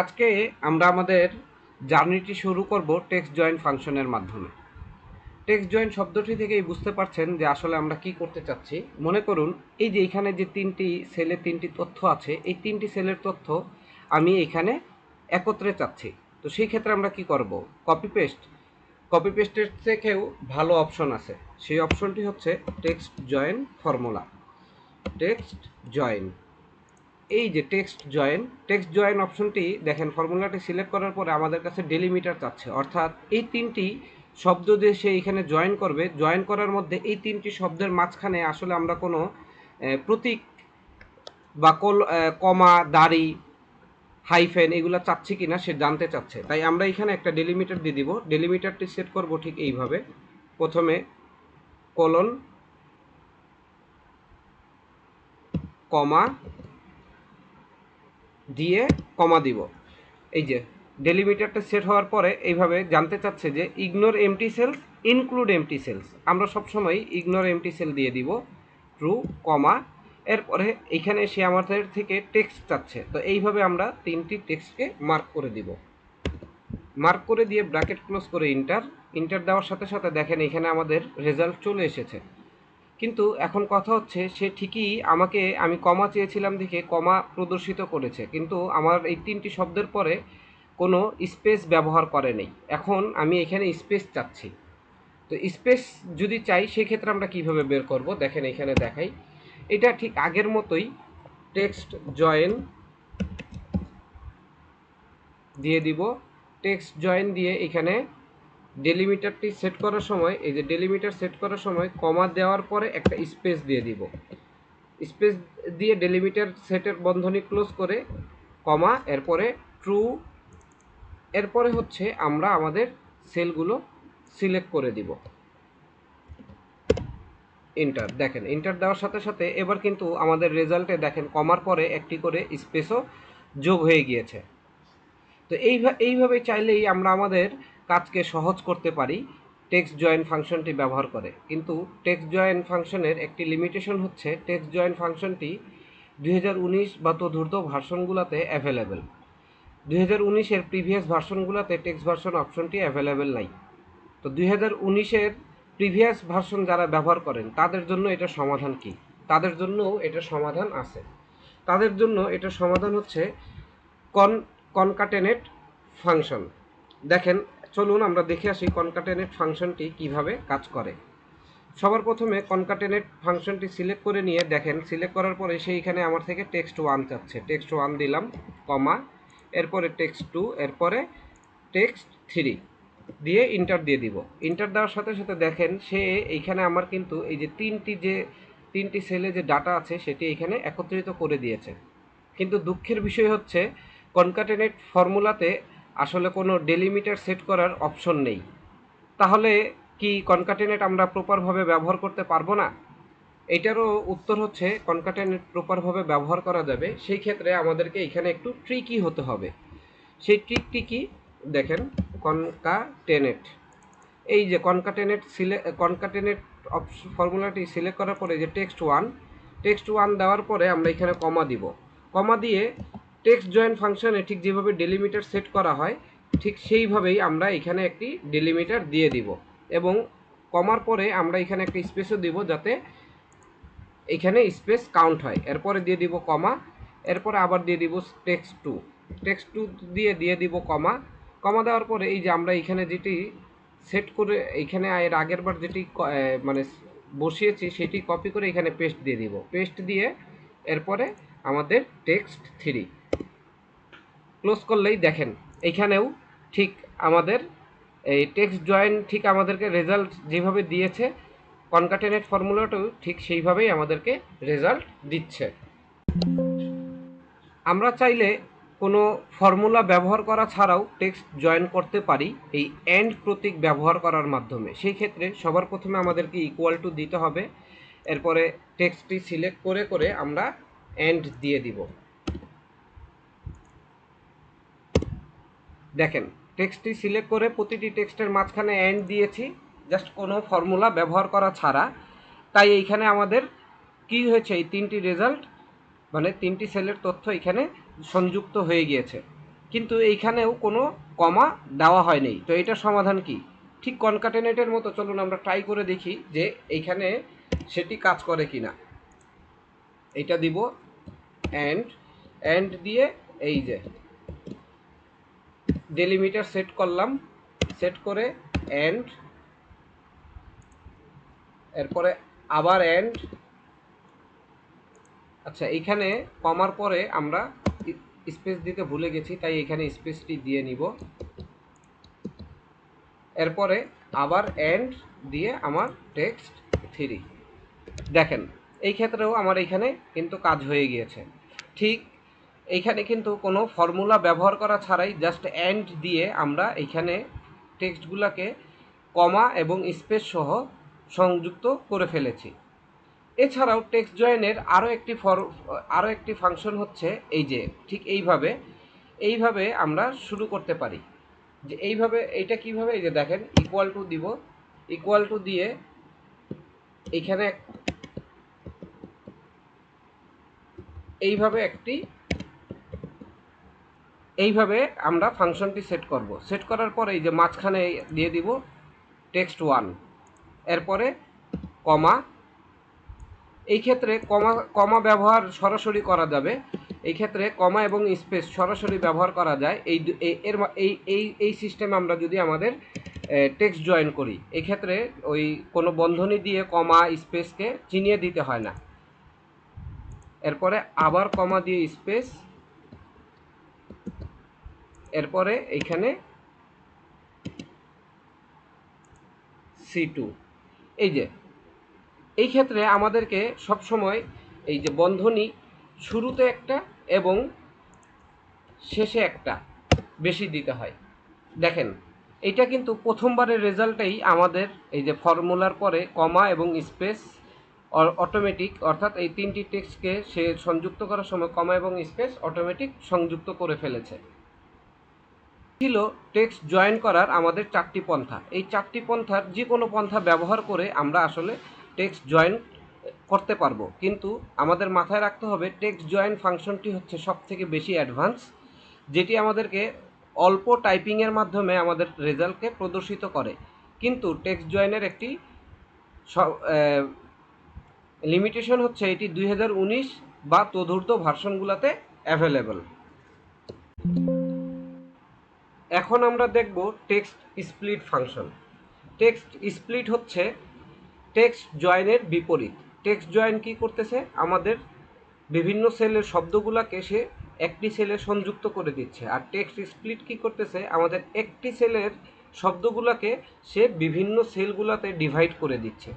আজকে আমরা আমাদের জার্নিটি শুরু করব টেক্সট জয়েন্ট ফাংশনের মাধ্যমে। টেক্সট জয়েন্ট শব্দটি থেকেই বুঝতে পারছেন যে আসলে আমরা কি করতে চাচ্ছি। মনে করুন, এই যে এখানে যে তিনটি সেলের তিনটি তথ্য আছে, এই তিনটি সেলের তথ্য আমি এখানে একত্রে চাচ্ছি। তো সেই ক্ষেত্রে আমরা কি করব? কপি পেস্ট কপি পেস্টের থেকেও ভালো অপশন আছে। সেই অপশনটি হচ্ছে text join formula. Text join. এই যে টেক্সট জয়েন টেক্সট জয়েন অপশনটি দেখেন ফর্মুলাটি সিলেক্ট করার পরে আমাদের কাছে ডেলিমিটার চাচ্ছে। অর্থাৎ এই তিনটি শব্দ যে সে এখানে জয়েন করবে জয়েন করার মধ্যে এই তিনটি শব্দের মাঝখানে আসলে আমরা কোনো প্রতীক বা কল কমা, দাড়ি হাইফেন এগুলো চাচ্ছি কিনা সে জানতে চাচ্ছে। তাই আমরা এখানে একটা ডেলিমিটার দিয়ে দিব। ডেলিমিটারটি সেট করব ঠিক এইভাবে। প্রথমে কলন কমা দিয়ে কমা দিব। এই যে ডেলিমিটারটা সেট হওয়ার পরে এইভাবে জানতে চাচ্ছে যে ignore empty cells include empty cells আমরা সবসময় ইগনোর এমটি সেল দিয়ে দিব ট্রু কমা এরপরে এখানে সে আমাদের থেকে টেক্সট চাচ্ছে। তো এইভাবে আমরা তিনটি টেক্সটকে মার্ক করে দিব। মার্ক করে দিয়ে ব্র্যাকেট ক্লোজ করে ইন্টার ইন্টার দেওয়ার সাথে সাথে দেখেন এখানে আমাদের রেজাল্ট চলে এসেছে। কিন্তু এখন কথা হচ্ছে, সে ঠিকই আমাকে, আমি কমা চেয়েছিলাম দেখে কমা প্রদর্শিত করেছে। কিন্তু আমার এই তিনটি শব্দের পরে কোনো স্পেস ব্যবহার করে নেই। এখন আমি এখানে স্পেস চাচ্ছি। তো স্পেস যদি চাই, সেক্ষেত্রে আমরা কীভাবে বের করব? দেখেন, এখানে দেখাই। এটা ঠিক আগের মতোই টেক্সট জয়েন দিয়ে দিব। টেক্সট জয়েন দিয়ে এখানে ডেলিমিটারটি সেট করার সময়, এই যে ডেলিমিটার সেট করার সময় কমা দেওয়ার পরে একটা স্পেস দিয়ে দিব। স্পেস দিয়ে ডেলিমিটার সেটের বন্ধনী ক্লোজ করে কমা, এরপরে ট্রু, এরপরে হচ্ছে আমরা আমাদের সেলগুলো সিলেক্ট করে দিব। ইন্টার দেখেন ইন্টার দেওয়ার সাথে সাথে এবার কিন্তু আমাদের রেজাল্টে দেখেন কমার পরে একটি করে স্পেসও যোগ হয়ে গিয়েছে। তো এইভাবে এইভাবে চাইলেই আমরা আমাদের কাজকে সহজ করতে পারি টেক্সট জয়েন ফাংশনটি ব্যবহার করে। কিন্তু টেক্সট জয়েন ফাংশনের একটি লিমিটেশন হচ্ছে টেক্সট জয়েন ফাংশনটি দুই হাজার উনিশ বা তদূর্ধ্ব ভার্সনগুলোতে অ্যাভেলেবেল দুই হাজার উনিশের প্রিভিয়াস ভার্সনগুলোতে টেক্সট ভার্সন অপশনটি অ্যাভেলেবেল নাই। তো দুই হাজার উনিশের প্রিভিয়াস ভার্সন যারা ব্যবহার করেন, তাদের জন্য এটা সমাধান কি? তাদের জন্যও এটা সমাধান আছে। তাদের জন্য এটা সমাধান হচ্ছে কন কনকাটেনেট ফাংশন দেখেন চলুন আমরা দেখে আসি কনকাটেনেট ফাংশনটি কীভাবে কাজ করে। সবার প্রথমে কনকাটেনেট ফাংশনটি সিলেক্ট করে নিয়ে দেখেন, সিলেক্ট করার পরে সেইখানে আমার থেকে টেক্সট ওয়ান চাচ্ছে। টেক্সট ওয়ান দিলাম, কমা, এরপরে টেক্সট টু, এরপরে টেক্সট থ্রি দিয়ে ইন্টার দিয়ে দিব। ইন্টার দেওয়ার সাথে সাথে দেখেন, সে এইখানে আমার কিন্তু এই যে তিনটি যে, তিনটি সেলে যে ডাটা আছে সেটি এখানে একত্রিত করে দিয়েছে। কিন্তু দুঃখের বিষয় হচ্ছে, কনকাটেনেট ফর্মুলাতে আসলে কোনো ডেলিমিটার সেট করার অপশন নেই। তাহলে কি কনকাটেনেট আমরা প্রপারভাবে ব্যবহার করতে পারব না? এটারও উত্তর হচ্ছে কনকাটেনেট প্রপারভাবে ব্যবহার করা যাবে। সেই ক্ষেত্রে আমাদেরকে এখানে একটু ট্রিকি হতে হবে। সেই ট্রিকটি কি? দেখেন, কনকাটেনেট। এই যে কনকাটেনেট সিলে, কনকাটেনেট ফর্মুলাটি সিলেক্ট করার পরে যে টেক্সট ওয়ান টেক্সট ওয়ান দেওয়ার পরে আমরা এখানে কমা দিব। কমা দিয়ে টেক্সট জয়েন ফাংশনে ঠিক যেভাবে ডেলিমিটার সেট করা হয়, ঠিক সেইভাবেই আমরা এখানে একটি ডেলিমিটার দিয়ে দিব। এবং কমার পরে আমরা এখানে একটা স্পেসও দিব যাতে এখানে স্পেস কাউন্ট হয়। এরপরে দিয়ে দিব কমা, এরপরে আবার দিয়ে দিব টেক্সট টু। টেক্সট টু দিয়ে দিয়ে দিব কমা। কমা দেওয়ার পরে এই যে আমরা এখানে যেটি সেট করে এইখানে এর আগের বার যেটি মানে বসিয়েছি সেটি কপি করে এখানে পেস্ট দিয়ে দিব। পেস্ট দিয়ে এরপরে আমাদের টেক্সট থ্রি। ক্লোজ করলেই দেখেন। এইখানেও ঠিক আমাদের এই টেক্সট জয়েন ঠিক আমাদেরকে রেজাল্ট যেভাবে দিয়েছে কনকাটেনেট ফর্মুলাটাও ঠিক সেইভাবেই আমাদেরকে রেজাল্ট দিচ্ছে। আমরা চাইলে কোনো ফর্মুলা ব্যবহার করা ছাড়াও টেক্সট জয়েন করতে পারি এই অ্যান্ড প্রতীক ব্যবহার করার মাধ্যমে। সেই ক্ষেত্রে সবার প্রথমে আমাদেরকে ইকুয়াল টু দিতে হবে। এরপরে টেক্সটটি সিলেক্ট করে করে আমরা অ্যান্ড দিয়ে দিব। দেখেন টেক্সটটি সিলেক্ট করে প্রতিটি টেক্সটের মাঝখানে অ্যান্ড দিয়েছি জাস্ট কোনো ফর্মুলা ব্যবহার করা ছাড়া। তাই এইখানে আমাদের কি হয়েছে? এই তিনটি রেজাল্ট মানে তিনটি সেলের তথ্য এখানে সংযুক্ত হয়ে গিয়েছে। কিন্তু এইখানেও কোনো কমা দেওয়া হয়নি। তো এটার সমাধান কি? ঠিক কনকাটেনেটের মতো, চলুন আমরা ট্রাই করে দেখি যে এইখানে সেটি কাজ করে কি না এইটা দিব অ্যান্ড অ্যান্ড দিয়ে এই যে ডেলিমিটার সেট করলাম। সেট করে অ্যান্ড এরপরে আবার অ্যান্ড আচ্ছা এইখানে কমার পরে আমরা স্পেস দিতে ভুলে গেছি, তাই এখানে স্পেসটি দিয়ে নিব। এরপরে আবার এন্ড দিয়ে আমার টেক্সট থ্রি। দেখেন, এই ক্ষেত্রেও আমার এখানে কিন্তু কাজ হয়ে গিয়েছে। ঠিক এইখানে কিন্তু কোনো ফর্মুলা ব্যবহার করা ছাড়াই জাস্ট অ্যান্ড দিয়ে আমরা এইখানে টেক্সটগুলোকে কমা এবং স্পেস সহ সংযুক্ত করে ফেলেছি। এছাড়াও টেক্সট জয়েনের আরও একটি ফর আরও একটি ফাংশন হচ্ছে এই যে, ঠিক এইভাবে এইভাবে আমরা শুরু করতে পারি। যে এইভাবে, এইটা কীভাবে, এই যে দেখেন ইকুয়াল টু দিব ইকুয়াল টু দিয়ে এইখানে এইভাবে একটি এইভাবে আমরা ফাংশনটি সেট করব। সেট করার পরে এই যে মাঝখানে দিয়ে দিব টেক্সট ওয়ান এরপরে কমা। এই ক্ষেত্রে কমা কমা ব্যবহার সরাসরি করা যাবে। এই ক্ষেত্রে কমা এবং স্পেস সরাসরি ব্যবহার করা যায়। এই এর এই এই এই সিস্টেমে আমরা যদি আমাদের টেক্সট জয়েন করি, এই ক্ষেত্রে ওই কোনো বন্ধনী দিয়ে কমা স্পেসকে চিনিয়ে দিতে হয় না। এরপরে আবার কমা দিয়ে স্পেস এরপরে এইখানে সি টু এই যে, এই ক্ষেত্রে আমাদেরকে সবসময় এই যে বন্ধনী শুরুতে একটা এবং শেষে একটা বেশি দিতে হয়। দেখেন এটা কিন্তু প্রথমবারের রেজাল্টেই আমাদের এই যে ফর্মুলার পরে কমা এবং স্পেস অটোমেটিক অর্থাৎ এই তিনটি টেক্সটকে সে সংযুক্ত করার সময় কমা এবং স্পেস অটোমেটিক সংযুক্ত করে ফেলেছে। ছিল টেক্সট জয়েন করার আমাদের চারটি পন্থা। এই চারটি পন্থার যে কোনো পন্থা ব্যবহার করে আমরা আসলে টেক্সট জয়েন করতে পারব। কিন্তু আমাদের মাথায় রাখতে হবে টেক্সট জয়েন ফাংশনটি হচ্ছে সব থেকে বেশি অ্যাডভান্স যেটি আমাদেরকে অল্প টাইপিংয়ের মাধ্যমে আমাদের রেজাল্টকে প্রদর্শিত করে। কিন্তু টেক্সট জয়েনের একটি লিমিটেশন হচ্ছে এটি দুই হাজার উনিশ বা তদূর্ধ্ব ভার্সনগুলোতে অ্যাভেলেবল এখন আমরা দেখব text split function text split হচ্ছে টেক্সট জয়েনের বিপরীত। টেক্সট জয়েন কি করতেছে? আমাদের বিভিন্ন সেলের শব্দগুলোকে সে একটি সেলে সংযুক্ত করে দিচ্ছে। আর টেক্সট স্প্লিট কি করতেছে? আমাদের একটি সেলের শব্দগুলোকে সে বিভিন্ন সেলগুলোতে ডিভাইড করে দিচ্ছে।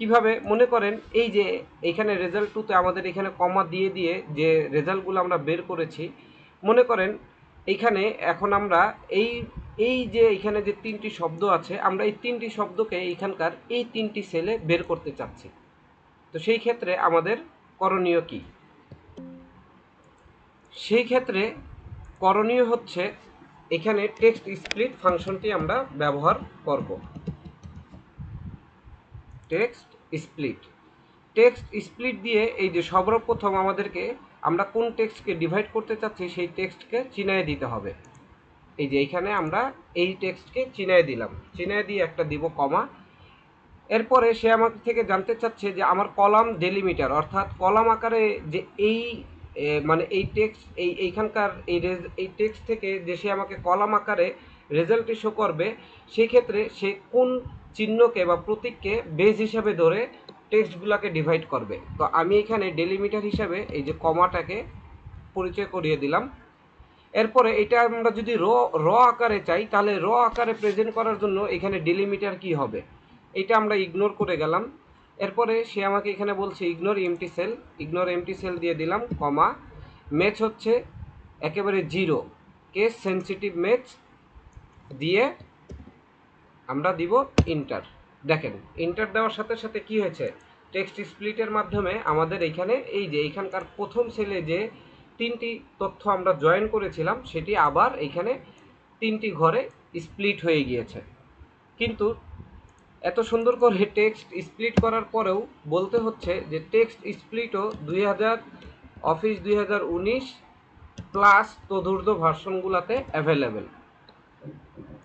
কীভাবে? মনে করেন, এই যে এখানে রেজাল্ট টুতে আমাদের এখানে কমা দিয়ে দিয়ে যে রেজাল্টগুলো আমরা বের করেছি, মনে করেন এইখানে এখন আমরা এই এই যে এখানে যে তিনটি শব্দ আছে, আমরা এই তিনটি শব্দকে এইখানকার এই তিনটি সেলে বের করতে চাচ্ছি। তো সেই ক্ষেত্রে আমাদের করণীয় কি? সেই ক্ষেত্রে করণীয় হচ্ছে এখানে টেক্সট স্প্লিট ফাংশনটি আমরা ব্যবহার করব। টেক্সট স্প্লিট টেক্সট স্প্লিট দিয়ে এই যে সর্বপ্রথম আমাদেরকে আমরা কোন টেক্সটকে ডিভাইড করতে চাচ্ছি, সেই টেক্সটকে চিনায় দিতে হবে। এই যে এইখানে আমরা এই টেক্সটকে চিনায় দিলাম। চিনায় দিয়ে একটা দিব কমা। এরপরে সে আমার থেকে জানতে চাচ্ছে যে আমার কলাম ডেলিমিটার, অর্থাৎ কলাম আকারে যে এই মানে এই টেক্সট, এই এইখানকার, এই এই টেক্সট থেকে যে সে আমাকে কলাম আকারে রেজাল্টটি শো করবে সেই ক্ষেত্রে সে কোন চিহ্নকে বা প্রতীককে বেজ হিসাবে ধরে টেক্সটগুলোকে ডিভাইড করবে। তো আমি এখানে ডেলিমিটার হিসাবে এই যে কমাটাকে পরিচয় করিয়ে দিলাম। এরপরে এটা আমরা যদি র র আকারে চাই, তাহলে র আকারে প্রেজেন্ট করার জন্য এখানে ডেলিমিটার কি হবে? এটা আমরা ইগনোর করে গেলাম। এরপরে সে আমাকে এখানে বলছে ignore empty cell ignore empty cell দিয়ে দিলাম, কমা। ম্যাচ হচ্ছে একেবারে জিরো কেস সেন্সিটিভ ম্যাচ দিয়ে আমরা দিব ইন্টার দেখেন ইন্টার দেওয়ার সাথে সাথে কি হয়েছে? টেক্সট স্প্লিটের মাধ্যমে আমাদের এইখানে এই যে এইখানকার প্রথম সেলে যে তিনটি তথ্য আমরা জয়েন করেছিলাম, সেটি আবার এইখানে তিনটি ঘরে স্প্লিট হয়ে গিয়েছে। কিন্তু এত সুন্দর করে টেক্সট স্প্লিট করার পরেও বলতে হচ্ছে যে টেক্সট স্প্লিটও দুই হাজার অফিস দুই হাজার উনিশ প্লাস তদূর্ধ্ব ভার্সনগুলোতে অ্যাভেলেবেল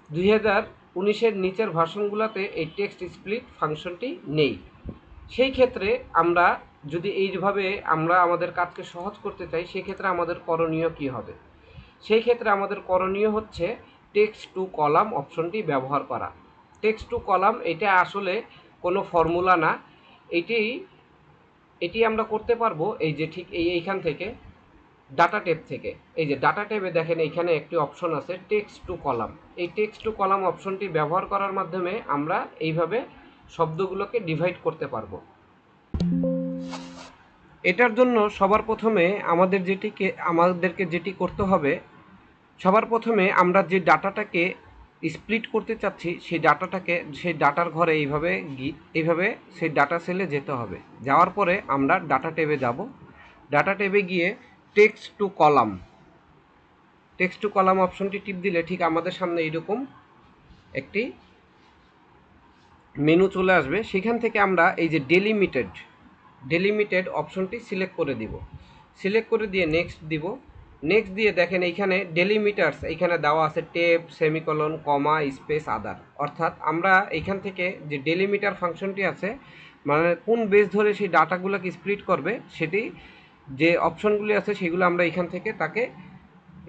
দুই হাজার উনিশের নিচের ভার্সনগুলোতে এই টেক্সট স্প্লিট ফাংশনটি নেই। সেই ক্ষেত্রে আমরা যদি এইভাবে আমরা আমাদের কাজকে সহজ করতে চাই সেক্ষেত্রে আমাদের করণীয় কী হবে? সেই ক্ষেত্রে আমাদের করণীয় হচ্ছে টেক্সট টু কলাম অপশনটি ব্যবহার করা। টেক্সট টু কলাম এটা আসলে কোনো ফর্মুলা না। এটি এটি আমরা করতে পারব এই যে ঠিক এই, এইখান থেকে। ডাটা টেপ থেকে। এই যে ডাটা টেপে দেখেন, এইখানে একটি অপশন আছে টেক্সট টু কলাম এই টেক্সট টু কলাম অপশনটি ব্যবহার করার মাধ্যমে আমরা এইভাবে শব্দগুলোকে ডিভাইড করতে পারব। এটার জন্য সবার প্রথমে আমাদের যেটিকে, আমাদেরকে যেটি করতে হবে, সবার প্রথমে আমরা যে ডাটাটাকে স্প্লিট করতে চাচ্ছি, সেই ডাটাটাকে সেই ডাটার ঘরে এইভাবে এইভাবে সেই ডাটা সেলে যেতে হবে। যাওয়ার পরে আমরা ডাটা টেবে যাব। ডাটা টেবে গিয়ে text to column text to column অপশনটি টিপ দিলে ঠিক আমাদের সামনে এইরকম একটি মেনু চলে আসবে। সেখান থেকে আমরা এই যে ডেলিমিটেড ডেলিমিটেড অপশনটি সিলেক্ট করে দিব। সিলেক্ট করে দিয়ে নেক্সট দিব। নেক্সট দিয়ে দেখেন এইখানে ডেলিমিটার্স এইখানে দেওয়া আছে tab semicolon comma space other অর্থাৎ আমরা এইখান থেকে যে ডেলিমিটার ফাংশনটি আছে মানে কোন বেস ধরে সেই ডাটাগুলোকে স্প্লিট করবে, সেটি যে অপশনগুলি আছে সেগুলো আমরা এখান থেকে তাকে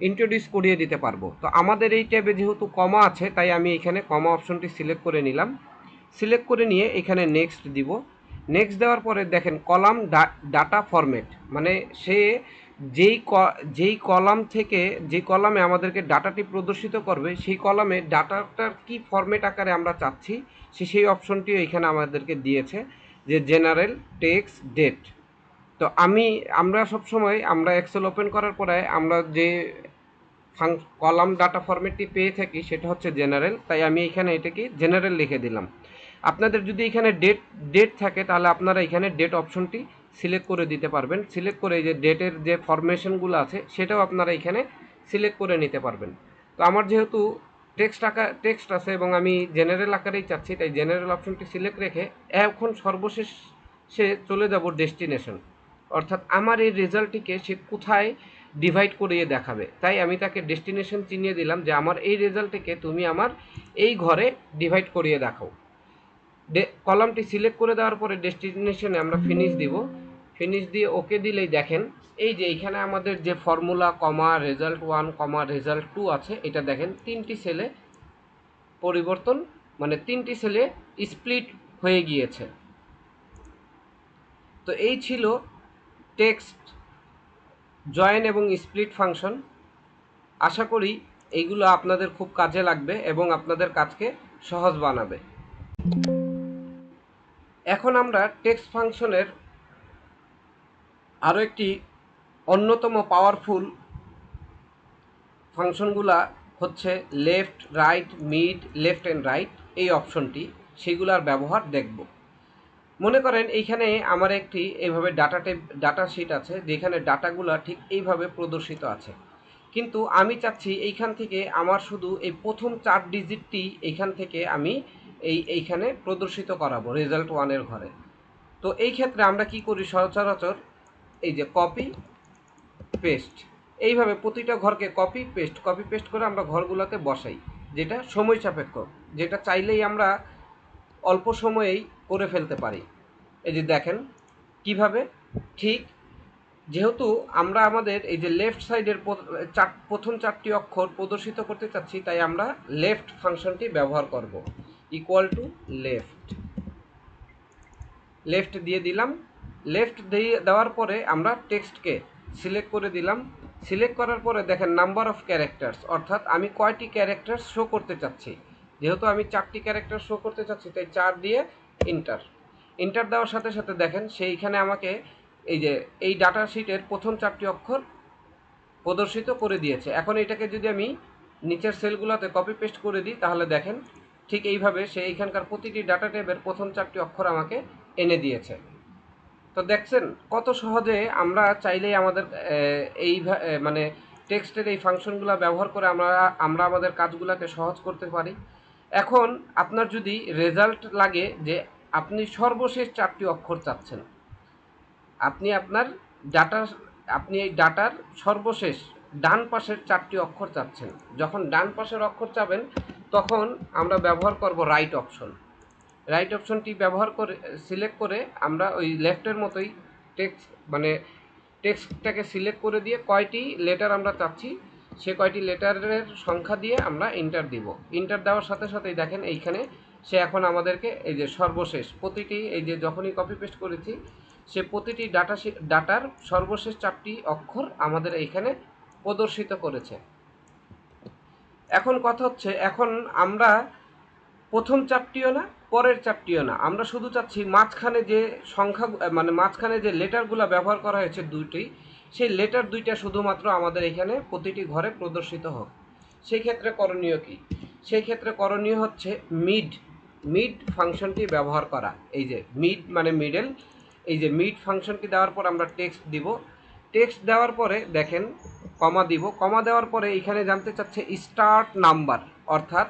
ইন্ট্রোডিউস করিয়ে দিতে পারব। তো আমাদের এই ট্যাবে যেহেতু কমা আছে, তাই আমি এখানে কমা অপশনটি সিলেক্ট করে নিলাম। সিলেক্ট করে নিয়ে এখানে নেক্সট দিব। নেক্সট দেওয়ার পরে দেখেন কলাম ডাটা ফরম্যাট মানে সে যেই যেই কলাম থেকে, যে কলামে আমাদেরকে ডাটাটি প্রদর্শিত করবে, সেই কলামে ডাটাটার কি ফরম্যাট আকারে আমরা চাচ্ছি, সে, সেই অপশনটিও এখানে আমাদেরকে দিয়েছে যে জেনারেল টেক্সট ডেট তো আমি, আমরা সব সময় আমরা এক্সেল ওপেন করার পরে আমরা যে কলাম ডাটা ফরম্যাটটি পেয়ে থাকি সেটা হচ্ছে জেনারেল তাই আমি এখানে এটাকে জেনারেল লিখে দিলাম। আপনাদের যদি এখানে ডেট ডেট থাকে তাহলে আপনারা এখানে ডেট অপশনটি সিলেক্ট করে দিতে পারবেন। সিলেক্ট করে এই যে ডেটের যে ফরমেশনগুলো আছে, সেটাও আপনারা এখানে সিলেক্ট করে নিতে পারবেন। তো আমার যেহেতু টেক্সট আকার টেক্সট আছে এবং আমি জেনারেল আকারেই চাচ্ছি, তাই জেনারেল অপশনটি সিলেক্ট রেখে এখন সর্বশেষ সে চলে যাব ডেস্টিনেশন অর্থাৎ আমার এই রেজাল্টটিকে সে কোথায় ডিভাইড করিয়ে দেখাবে। তাই আমি তাকে ডেস্টিনেশন চিনিয়ে দিলাম যে আমার এই রেজাল্টটিকে তুমি আমার এই ঘরে ডিভাইড করিয়ে দেখাও। কলামটি সিলেক্ট করে দেওয়ার পরে ডেস্টিনেশনে আমরা ফিনিশ দিব। ফিনিশ দিয়ে ওকে দিলেই দেখেন, এই যে এইখানে আমাদের যে formula comma result one comma result two আছে, এটা দেখেন তিনটি সেলে পরিবর্তন মানে তিনটি সেলে স্প্লিট হয়ে গিয়েছে। তো এই ছিল টেক্সট, জয়েন এবং স্প্লিট ফাংশন। আশা করি এইগুলো আপনাদের খুব কাজে লাগবে এবং আপনাদের কাজকে সহজ বানাবে। এখন আমরা টেক্সট ফাংশনের আরও একটি অন্যতম পাওয়ারফুল ফাংশনগুলা হচ্ছে left, right, mid, left and right. এই অপশনটি, সেগুলার ব্যবহার দেখব। মনে করেন এইখানে আমার একটি এইভাবে ডাটা টেপ ডাটা শিট আছে, যেখানে ডাটাগুলা ঠিক এইভাবে প্রদর্শিত আছে। কিন্তু আমি চাচ্ছি এইখান থেকে আমার শুধু এই প্রথম চার ডিজিটটি এইখান থেকে আমি এই, এইখানে প্রদর্শিত করাবো রেজাল্ট ওয়ানের ঘরে। তো এই ক্ষেত্রে আমরা কি করি সচরাচর? এই যে কপি পেস্ট এইভাবে প্রতিটা ঘরকে কপি পেস্ট কপি পেস্ট করে আমরা ঘরগুলোতে বসাই, যেটা সময় সাপেক্ষ। যেটা চাইলেই আমরা অল্প সময়েই করে ফেলতে পারি। এই যে দেখেন, কীভাবে? ঠিক যেহেতু আমরা আমাদের এই যে লেফট সাইডের প্রথম চারটি অক্ষর প্রদর্শিত করতে চাচ্ছি, তাই আমরা লেফট ফাংশনটি ব্যবহার করব। ইকুয়াল টু লেফট লেফট দিয়ে দিলাম। লেফট দিয়ে দেওয়ার পরে আমরা টেক্সটকে সিলেক্ট করে দিলাম। সিলেক্ট করার পরে দেখেন নাম্বার অফ ক্যারেক্টার্স অর্থাৎ আমি কয়টি ক্যারেক্টার শো করতে চাচ্ছি। যেহেতু আমি চারটি ক্যারেক্টার শো করতে চাচ্ছি, তাই চার দিয়ে ইন্টার ইন্টার দেওয়ার সাথে সাথে দেখেন, সেইখানে আমাকে এই যে, এই ডাটা শিটের প্রথম চারটি অক্ষর প্রদর্শিত করে দিয়েছে। এখন এটাকে যদি আমি নিচের সেলগুলোতে কপি পেস্ট করে দিই, তাহলে দেখেন, ঠিক এইভাবে সে এইখানকার প্রতিটি ডাটা টেবের প্রথম চারটি অক্ষর আমাকে এনে দিয়েছে। তো দেখছেন, কত সহজে আমরা চাইলেই আমাদের এই মানে টেক্সটের এই ফাংশনগুলো ব্যবহার করে আমরা আমরা আমাদের কাজগুলোকে সহজ করতে পারি। এখন আপনার যদি রেজাল্ট লাগে যে আপনি সর্বশেষ চারটি অক্ষর চাচ্ছেন। আপনি আপনার ডাটা, আপনি এই ডাটার সর্বশেষ ডান পাশের চারটি অক্ষর চাচ্ছেন। যখন ডান পাশের অক্ষর চাবেন, তখন আমরা ব্যবহার করব রাইট অপশন রাইট অপশনটি ব্যবহার করে সিলেক্ট করে আমরা ওই লেফটের মতোই টেক্সট মানে টেক্সটটাকে সিলেক্ট করে দিয়ে কয়টি লেটার আমরা চাচ্ছি, সে কয়টি লেটারের সংখ্যা দিয়ে আমরা ইন্টার দিব। ইন্টার দেওয়ার সাথে সাথেই দেখেন এইখানে সে এখন আমাদেরকে এই যে সর্বশেষ প্রতিটি এই যে যখনই কপি পেস্ট করেছি, সে প্রতিটি ডাটা ডাটার সর্বশেষ চারটি অক্ষর আমাদের এইখানে প্রদর্শিত করেছে। এখন কথা হচ্ছে, এখন আমরা প্রথম চারটিও না, পরের চারটিও না, আমরা শুধু চাচ্ছি মাঝখানে যে সংখ্যা মানে মাঝখানে যে লেটারগুলো ব্যবহার করা হয়েছে দুইটি, সেই লেটার দুইটা শুধুমাত্র আমাদের এখানে প্রতিটি ঘরে প্রদর্শিত হোক। সেই ক্ষেত্রে করণীয় কি? সেই ক্ষেত্রে করণীয় হচ্ছে মিড মিড ফাংশনটি ব্যবহার করা। এই যে মিড মানে মিডল এই যে মিড ফাংশনটি দেওয়ার পর আমরা টেক্সট দিব। টেক্সট দেওয়ার পরে দেখেন কমা দিব। কমা দেওয়ার পরে এখানে জানতে চাচ্ছে স্টার্ট নাম্বার অর্থাৎ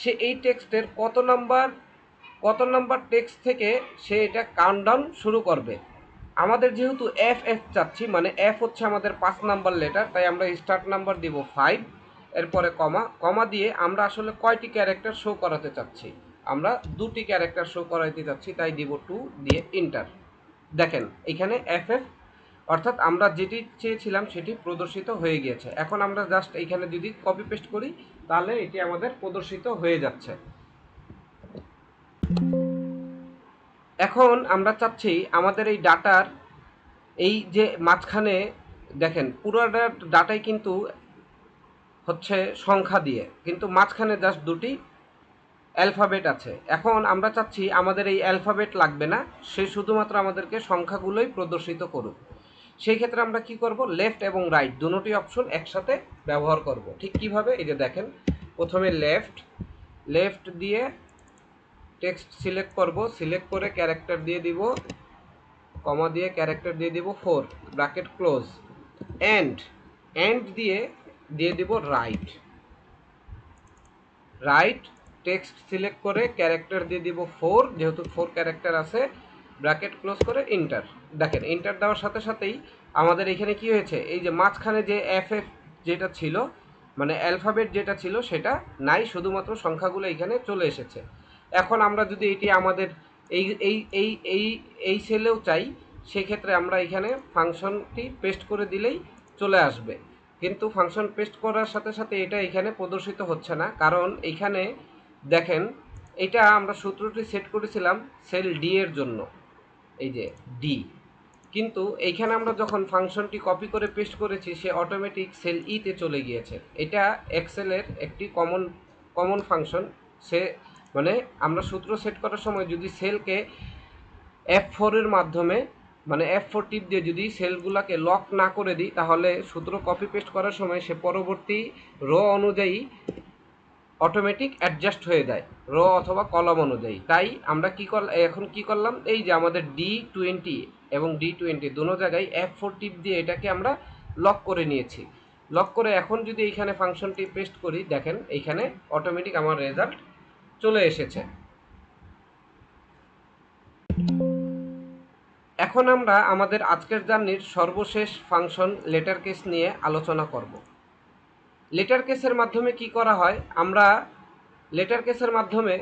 সে এই টেক্সটের কত নাম্বার কত নাম্বার টেক্সট থেকে সে এটা কাউন্টডাউন শুরু করবে। আমাদের যেহেতু এফ এফ চাচ্ছি মানে এফ হচ্ছে আমাদের পাঁচ নাম্বার লেটার তাই আমরা স্টার্ট নাম্বার দিব ফাইভ এরপরে কমা কমা দিয়ে আমরা আসলে কয়টি ক্যারেক্টার শো করাতে চাচ্ছি? আমরা দুটি ক্যারেক্টার শো করাইতে চাচ্ছি তাই দিব টু দিয়ে ইন্টার দেখেন, এখানে এফ এফ অর্থাৎ আমরা যেটি চেয়েছিলাম সেটি প্রদর্শিত হয়ে গিয়েছে। এখন আমরা জাস্ট এখানে যদি কপি পেস্ট করি, তাহলে এটি আমাদের প্রদর্শিত হয়ে যাচ্ছে। এখন আমরা চাচ্ছি আমাদের এই ডাটার এই যে মাঝখানে, দেখেন, পুরো ডাটাই কিন্তু হচ্ছে সংখ্যা দিয়ে, কিন্তু মাঝখানে জাস্ট দুটি অ্যালফাবেট আছে। এখন আমরা চাচ্ছি আমাদের এই অ্যালফাবেট লাগবে না, সে শুধুমাত্র আমাদেরকে সংখ্যাগুলোই প্রদর্শিত করুক। সেই ক্ষেত্রে আমরা কি করব? লেফট এবং রাইট দুটোটি অপশন একসাথে ব্যবহার করব। ঠিক কীভাবে? এই যে দেখেন, প্রথমে লেফট লেফট দিয়ে টেক্সট সিলেক্ট করব সিলেক্ট করে ক্যারেক্টার দিয়ে দিব কমা দিয়ে ক্যারেক্টার দিয়ে দিব four bracket close end end দিয়ে দিয়ে দিব রাইট রাইট টেক্সট সিলেক্ট করে ক্যারেক্টার দিয়ে দিব ফোর, যেহেতু ফোর ক্যারেক্টার আছে, ব্র্যাকেট ক্লোজ করে ইন্টার। দেখেন, ইন্টার দেওয়ার সাথে সাথেই আমাদের এখানে কি হয়েছে? এই যে মাঝখানে যে এফ এফ যেটা ছিল মানে অ্যালফাবেট যেটা ছিল, সেটা নাই, শুধুমাত্র সংখ্যাগুলো এখানে চলে এসেছে। এখন আমরা যদি এটি আমাদের এই এই এই এই এই সেলেও চাই, সেক্ষেত্রে আমরা এখানে ফাংশনটি পেস্ট করে দিলেই চলে আসবে। কিন্তু ফাংশন পেস্ট করার সাথে সাথে এটা এখানে প্রদর্শিত হচ্ছে না, কারণ এখানে দেখেন, এটা আমরা সূত্রটি সেট করেছিলাম সেল ডি এর জন্য। এই যে ডি কিন্তু এইখানে আমরা যখন ফাংশনটি কপি করে পেস্ট করেছি, সে অটোমেটিক সেল ইতে চলে গিয়েছে। এটা এক্সেলের একটি কমন কমন ফাংশন সে মানে আমরা সূত্র সেট করার সময় যদি সেলকে এফ ফোরের মাধ্যমে মানে এফ ফোর টিপ দিয়ে যদি সেলগুলোকে লক না করে দিই, তাহলে সূত্র কপি পেস্ট করার সময় সে পরবর্তী রো অনুযায়ী অটোমেটিক অ্যাডজাস্ট হয়ে যায় রো অথবা কলম অনুযায়ী। তাই আমরা কি কর এখন কি করলাম? এই যে আমাদের ডি টোয়েন্টি এবং ডি টোয়েন্টি দুনো জায়গায় এফ ফোর টিপ দিয়ে এটাকে আমরা লক করে নিয়েছি। লক করে এখন যদি এইখানে ফাংশনটি পেস্ট করি, দেখেন এইখানে অটোমেটিক আমার রেজাল্ট চলে এসেছে। এখন আমরা আমাদের আজকের জার্নির সর্বশেষ ফাংশন লেটার কেস নিয়ে আলোচনা করব। লেটার কেসের মাধ্যমে কি করা হয়? আমরা লেটার কেসের মাধ্যমে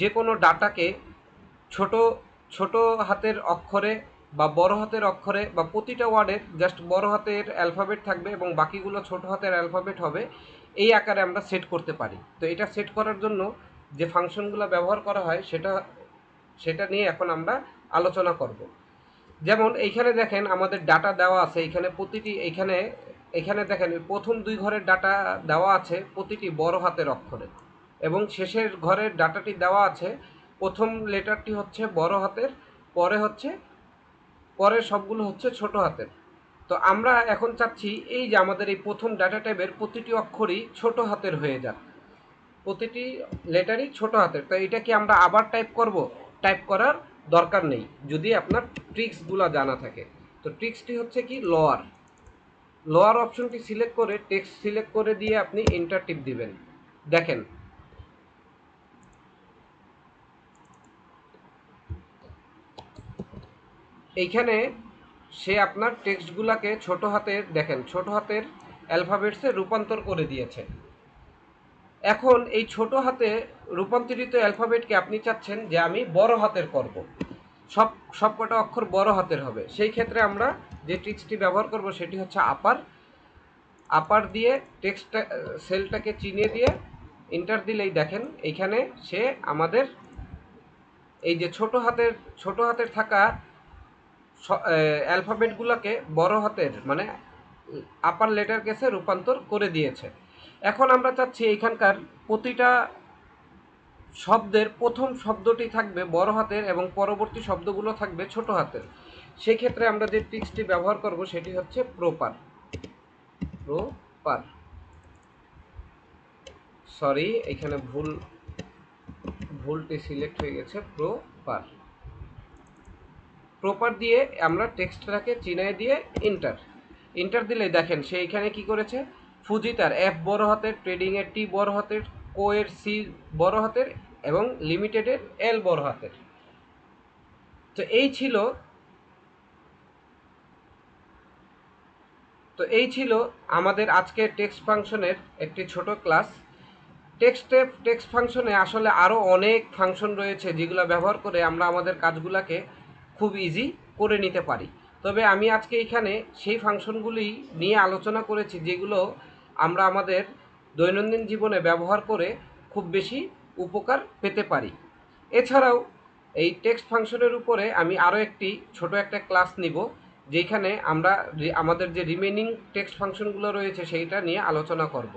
যে কোনো ডাটাকে ছোট ছোট হাতের অক্ষরে বা বড় হাতের অক্ষরে বা প্রতিটা ওয়ার্ডের জাস্ট বড় হাতের অ্যালফাবেট থাকবে এবং বাকিগুলো ছোট হাতের অ্যালফাবেট হবে। এই আকারে আমরা সেট করতে পারি। তো এটা সেট করার জন্য যে ফাংশনগুলো ব্যবহার করা হয় সেটা সেটা নিয়ে এখন আমরা আলোচনা করব। যেমন এইখানে দেখেন আমাদের ডাটা দেওয়া আছে। এখানে প্রতিটি, এইখানে এখানে দেখেন প্রথম দুই ঘরের ডাটা দেওয়া আছে প্রতিটি বড় হাতের অক্ষরে। এবং শেষের ঘরের ডাটাটি দেওয়া আছে, প্রথম লেটারটি হচ্ছে বড় হাতের, পরে হচ্ছে পরের সবগুলো হচ্ছে ছোট হাতের। তো আমরা এখন চাচ্ছি এই যে আমাদের এই প্রথম ডাটা টাইপের প্রতিটি অক্ষরই ছোট হাতের হয়ে যাক। প্রতিটি লেটারই ছোট হাতের। তো এটা কি আমরা আবার টাইপ করব? টাইপ করার দরকার নেই, যদি আপনার ট্রিক্সগুলো জানা থাকে। তো ট্রিক্সটি হচ্ছে কি লোয়ার লোয়ার অপশনটি সিলেক্ট করে টেক্সট সিলেক্ট করে দিয়ে আপনি এন্টার টিপ দিবেন। দেখেন। এইখানে সে আপনার টেক্সটগুলোকে ছোট হাতের, দেখেন, ছোট হাতের অ্যালফাবেটসে রূপান্তর করে দিয়েছে। এখন এই ছোট হাতে রূপান্তরিত অ্যালফাবেটকে আপনি চাচ্ছেন যে আমি বড় হাতের করব। সব, সবকটা অক্ষর বড় হাতের হবে। সেই ক্ষেত্রে আমরা যে ট্রিক্সটি ব্যবহার করব সেটি হচ্ছে আপার আপার দিয়ে টেক্সটটা সেলটাকে চিনিয়ে দিয়ে ইন্টার দিলেই দেখেন এইখানে সে আমাদের এই যে ছোট হাতের ছোট হাতের থাকা অ্যালফাবেটগুলোকে বড় হাতের মানে আপার লেটার কেসে রূপান্তর করে দিয়েছে। এখন আমরা চাচ্ছি এইখানকার প্রতিটা শব্দের প্রথম শব্দটি থাকবে বড় হাতের এবং পরবর্তী শব্দগুলো থাকবে ছোট হাতের। সেই ক্ষেত্রে আমরা যে ট্রিক্সটি ব্যবহার করব সেটি হচ্ছে প্রপার। প্রপার। সরি, এখানে ভুল, ভুলটি সিলেক্ট হয়ে গেছে। প্রপার। প্রপার দিয়ে আমরা টেক্সটটাকে চিনায় দিয়ে ইন্টার ইন্টার দিলে দেখেন সে এখানে কি করেছে? ফুজিতার এফ বড় হাতের ট্রেডিংয়ের টি বড় হাতের কোয়ের সি বড় হাতের এবং লিমিটেডের এল বড় হাতের। তো এই ছিল তো এই ছিল আমাদের আজকের টেক্সট ফাংশনের একটি ছোট ক্লাস। টেক্সটে টেক্সট ফাংশনে আসলে আরও অনেক ফাংশন রয়েছে যেগুলো ব্যবহার করে আমরা আমাদের কাজগুলোকে খুব ইজি করে নিতে পারি। তবে আমি আজকে এখানে সেই ফাংশনগুলি নিয়ে আলোচনা করেছি যেগুলো আমরা আমাদের দৈনন্দিন জীবনে ব্যবহার করে খুব বেশি উপকার পেতে পারি। এছাড়াও এই টেক্সট ফাংশনের উপরে আমি আরও একটি ছোট একটা ক্লাস নিব, যেখানে আমরা আমাদের যে রিমেনিং টেক্সট ফাংশনগুলো রয়েছে সেইটা নিয়ে আলোচনা করব।